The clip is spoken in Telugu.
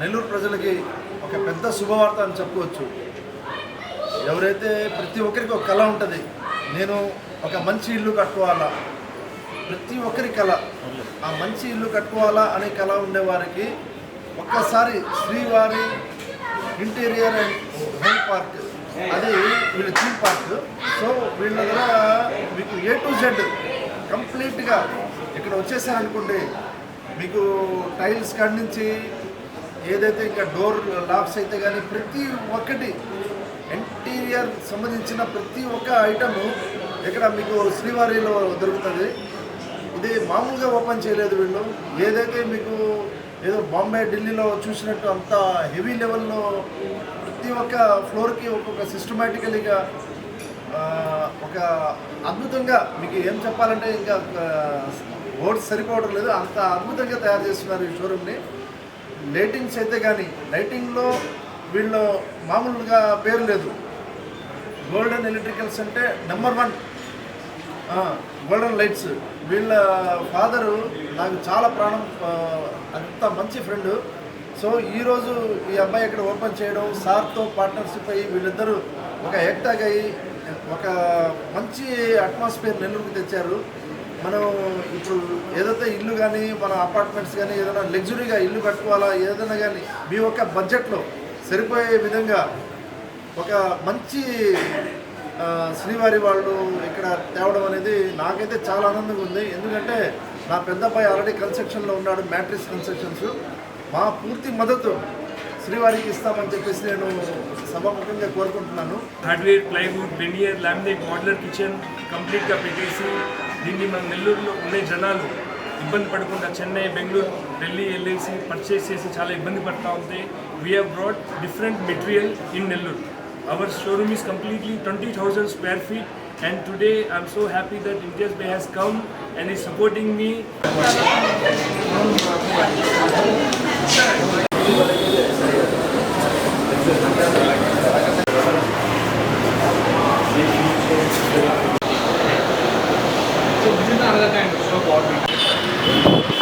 నెల్లూరు ప్రజలకి ఒక పెద్ద శుభవార్త అని చెప్పుకోవచ్చు. ఎవరైతే ప్రతి ఒక్కరికి ఒక కళ ఉంటుంది నేను ఒక మంచి ఇల్లు కట్టుకోవాలా? ప్రతి ఒక్కరి కళ. ఆ మంచి ఇల్లు కట్టుకోవాలా అనే కళ ఉండేవారికి ఒక్కసారి శ్రీవారి ఇంటీరియర్ అండ్ హోమ్ పార్క్. అది వీళ్ళ థీమ్ పార్క్. సో వీళ్ళ దగ్గర మీకు ఏ టు జెడ్ కంప్లీట్గా ఇక్కడ వచ్చేసారనుకోండి మీకు టైల్స్ కాడి నుంచి ఏదైతే ఇంకా డోర్ లాక్స్ అయితే కానీ ప్రతి ఒక్కటి ఇంటీరియర్ సంబంధించిన ప్రతి ఒక్క ఐటము ఇక్కడ మీకు శ్రీవారిలో దొరుకుతుంది. ఇది మామూలుగా ఓపెన్ చేయలేదు వీళ్ళు. ఏదైతే మీకు ఏదో బాంబే ఢిల్లీలో చూసినట్టు అంత హెవీ లెవెల్లో ప్రతి ఒక్క ఫ్లోర్కి ఒక్కొక్క సిస్టమేటికలీగా ఒక అద్భుతంగా మీకు ఏం చెప్పాలంటే ఇంకా బోర్డ్స్ సరిపోవడం లేదు. అంత అద్భుతంగా తయారు చేస్తున్నారు ఈ షోరూమ్ని లైటింగ్స్ అయితే కానీ లైటింగ్లో వీళ్ళు మామూలుగా పేరు లేదు. గోల్డెన్ ఎలక్ట్రికల్స్ అంటే నెంబర్ వన్ గోల్డెన్ లైట్స్ వీళ్ళ ఫాదరు నాకు చాలా ప్రాణం అంత మంచి ఫ్రెండ్ సో ఈరోజు ఈ అబ్బాయి ఇక్కడ ఓపెన్ చేయడం సార్తో పార్ట్నర్షిప్ అయ్యి వీళ్ళిద్దరూ ఒక ఏక్టాగ్ అయ్యి ఒక మంచి అట్మాస్ఫియర్ నెల్లూరుకి తెచ్చారు. మనం ఇప్పుడు ఏదైతే ఇల్లు కానీ మన అపార్ట్మెంట్స్ కానీ ఏదైనా లగ్జరీగా ఇల్లు కట్టుకోవాలా ఏదైనా కానీ మీ యొక్క బడ్జెట్లో సరిపోయే విధంగా ఒక మంచి శ్రీవారి వాళ్ళు ఇక్కడ తేవడం అనేది నాకైతే చాలా ఆనందంగా ఉంది. ఎందుకంటే నా పెద్ద ఆల్రెడీ కన్స్ట్రక్షన్లో ఉన్నాడు మ్యాట్రిక్స్ కన్స్ట్రక్షన్స్ మా పూర్తి మద్దతు శ్రీవారికి ఇస్తామని చెప్పేసి నేను సభాముఖంగా కోరుకుంటున్నాను. హార్డ్వేర్ ప్లైవుడ్ బెండియర్ లామినేట్ మోడలర్ కిచెన్ కంప్లీట్గా పెట్టేసి దీన్ని మన నెల్లూరులో ఉండే జనాలు ఇబ్బంది పడకుండా చెన్నై బెంగళూరు ఢిల్లీ వెళ్ళేసి పర్చేస్ చేసి చాలా ఇబ్బంది పడతా ఉంటే we have broad different material in Nellore our showroom is completely twenty thousand square feet and today I'm so happy that Indus bay has come and is supporting me So this is another kind of show what we